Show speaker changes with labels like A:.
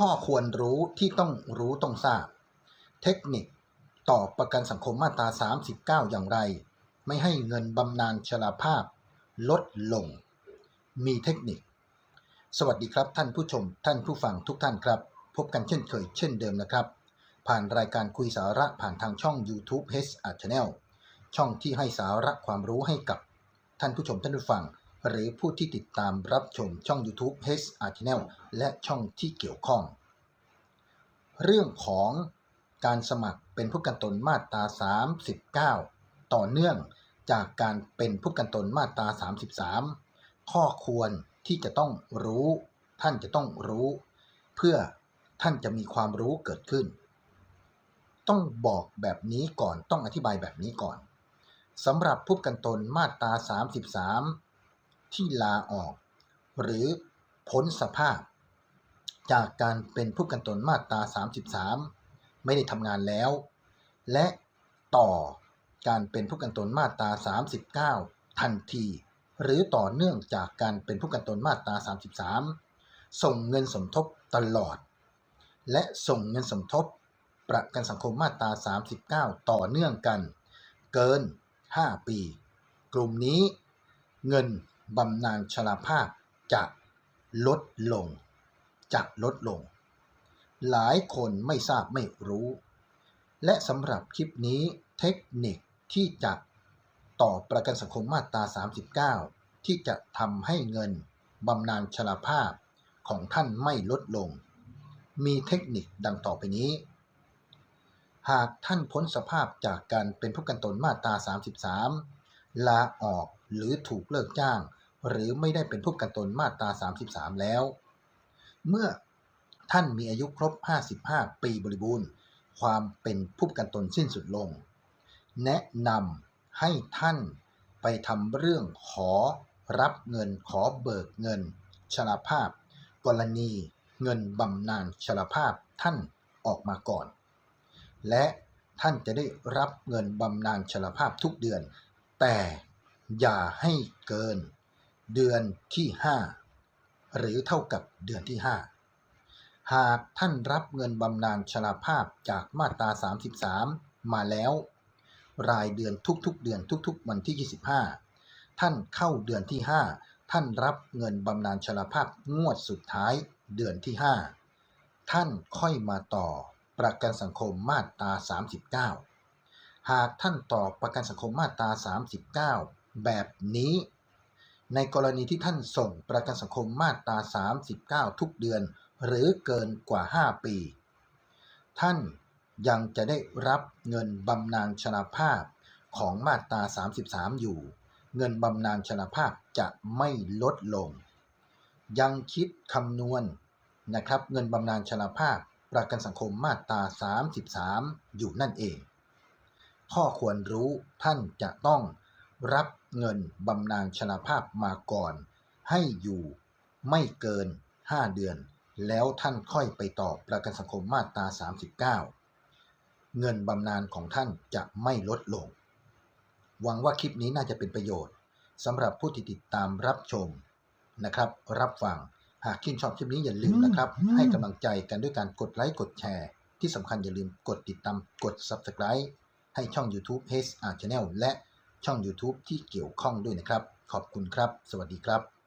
A: ข้อควรรู้ที่ต้องรู้ต้องทราบ เทคนิคต่อประกันสังคมมาตรา 39 อย่างไร ไม่ให้เงินบำนาญชราภาพ ลดลง มีเทคนิค สวัสดีครับท่านผู้ชมท่านผู้ฟังทุกท่านครับ พบกันเช่นเคยเช่นเดิมนะครับ ผ่านรายการคุยสาระผ่านทางช่อง YouTube h a r Channel ช่องที่ให้สาระความรู้ให้กับท่านผู้ชมท่านผู้ฟัง หรือผู้ที่ติดตามรับชมช่อง YouTube h a r Channel และช่องที่เกี่ยวข้อง เรื่องของการสมัครเป็นผู้กันตนมาตรา 39 ต่อเนื่องจากการเป็นผู้กันตนมาตรา 33 ข้อควรที่จะต้องรู้ ท่านจะต้องรู้ เพื่อท่านจะมีความรู้เกิดขึ้น ต้องบอกแบบนี้ก่อนต้องอธิบายแบบนี้ก่อนสำหรับผู้กันตนมาตรา 33 ที่ลาออก หรือพ้นสภาพ จากการเป็นผู้กันตนมาตรา 33 ไม่ได้ทำงานแล้ว และต่อการเป็นผู้กันตนมาตรา 39 ทันที หรือต่อเนื่องจากการเป็นผู้กันตนมาตรา 33 ส่งเงินสมทบตลอด และส่งเงินสมทบประกันสังคมมาตรา 39 ต่อเนื่องกัน เกิน 5 ปี กลุ่มนี้เงิน บำนาญชราภาพจะลดลง จะลดลง หลายคนไม่ทราบไม่รู้ และสำหรับคลิปนี้เทคนิคที่จะต่อประกันสังคมมาตรา 39 ที่จะทำให้เงินบำนาญชราภาพของท่านไม่ลดลง มีเทคนิคดังต่อไปนี้ หากท่านพ้นสภาพจากการเป็นผู้กันตนมาตรา 33 ลาออกหรือถูกเลิกจ้าง หรือไม่ได้เป็นผู้กันตนมาตรา 33 แล้ว เมื่อท่านมีอายุครบ 55 ปีบริบูรณ์ ความเป็นผู้กันตนสิ้นสุดลง แนะนำให้ท่านไปทำเรื่องขอรับเงินขอเบิกเงินชราภาพ กรณีเงินบำนาญชราภาพท่านออกมาก่อน และท่านจะได้รับเงินบำนาญชราภาพทุกเดือน แต่อย่าให้เกิน เดือนที่ 5 หรือเท่ากับเดือนที่ 5 หากท่านรับเงินบำนาญชราภาพจากมาตรา 33 มาแล้ว รายเดือนทุกๆ เดือนทุกๆ วันที่ 25 ท่านเข้าเดือนที่ 5 ท่านรับเงินบำนาญชราภาพงวดสุดท้ายเดือนที่ 5 ท่านค่อยมาต่อประกันสังคมมาตรา 39 หากท่านต่อประกันสังคมมาตรา 39 แบบนี้ ในกรณีที่ท่านส่งประกันสังคมมาตรา 39 ทุกเดือน หรือเกินกว่า 5 ปี ท่านยังจะได้รับเงินบำนาญชราภาพของมาตรา 33 อยู่ เงินบำนาญชราภาพจะไม่ลดลง ยังคิดคำนวณนะครับเงินบำนาญชราภาพประกันสังคมมาตรา 33 อยู่นั่นเอง ข้อควรรู้ท่านจะต้อง รับเงินบำนาญชราภาพมาก่อน ให้อยู่ไม่เกิน 5 เดือน แล้วท่านค่อยไปต่อประกันสังคมมาตรา 39 เงินบำนาญของท่านจะไม่ลดลง หวังว่าคลิปนี้น่าจะเป็นประโยชน์สำหรับผู้ที่ติดตามรับชมนะครับ รับฟังหากชื่นชอบคลิปนี้อย่าลืมนะครับ ให้กำลังใจกันด้วยการกดไลค์กดแชร์ ที่สำคัญอย่าลืมกดติดตามกด Subscribe ให้ช่อง YouTube h a r Channel และ ช่อง YouTube ที่เกี่ยวข้องด้วยนะครับ ขอบคุณครับ สวัสดีครับ